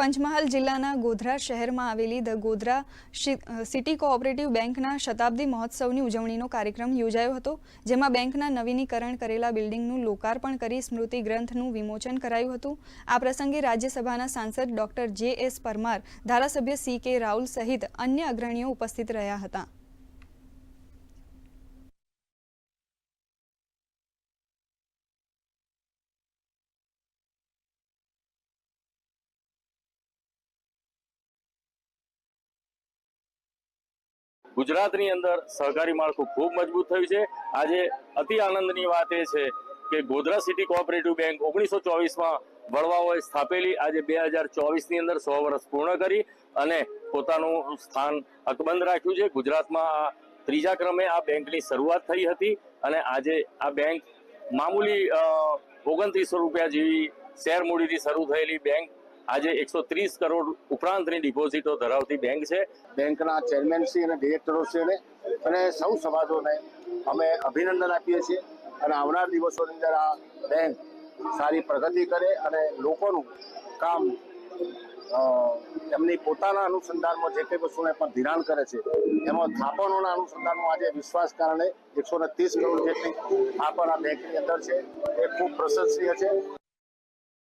પંચમહાલ જિલ્લાના ગોધરા શહેરમાં આવેલી ધ ગોધરા સિટી કોઓપરેટિવ બેંકના શતાબ્દી મહોત્સવની ઉજવણીનો કાર્યક્રમ યોજાયો હતો, જેમાં બેંકના નવીનીકરણ કરેલા બિલ્ડિંગનું લોકાર્પણ કરી સ્મૃતિ ગ્રંથનું વિમોચન કરાયું હતું. આ પ્રસંગે રાજ્યસભાના સાંસદ ડોક્ટર જે એસ પરમાર, ધારાસભ્ય સી કે રાઉલ સહિત અન્ય અગ્રણીઓ ઉપસ્થિત રહ્યા હતા. ગુજરાતની અંદર સહકારી માળખું ખૂબ મજબૂત થયું છે. આજે અતિ આનંદની વાત એ છે કે ગોધરા સિટી કોઓપરેટિવ બેંક ઓગણીસો ચોવીસમાં વડવાઓએ સ્થાપેલી આજે બે હજાર ચોવીસની અંદર સો વર્ષ પૂર્ણ કરી અને પોતાનું સ્થાન અકબંધ રાખ્યું છે. ગુજરાતમાં આ ત્રીજા ક્રમે આ બેંકની શરૂઆત થઈ હતી અને આજે આ બેંક મામૂલી ઓગણત્રીસો રૂપિયા જેવી શેર મૂડીથી શરૂ થયેલી બેંક આજે એકસો ત્રીસ કરોડ ઉપરાંતની ડિપોઝિટો ધરાવતી બેંક છે. બેંકના ચેરમેનશ્રી અને ડિરેક્ટરોશ્રીને અને સૌ સમાજોને અમે અભિનંદન આપીએ છીએ. અને આવનાર દિવસોની અંદર આ બેંક સારી પ્રગતિ કરે અને લોકોનું કામ એમની પોતાના અનુસંધાનમાં જે કંઈ વસ્તુને પણ ધિરાણ કરે છે, એમાં થાપણોના અનુસંધાનમાં આજે વિશ્વાસ કારણે એકસો ને ત્રીસ કરોડ જેટલી થાપણ આ બેંકની અંદર છે, એ ખૂબ પ્રશંસનીય છે.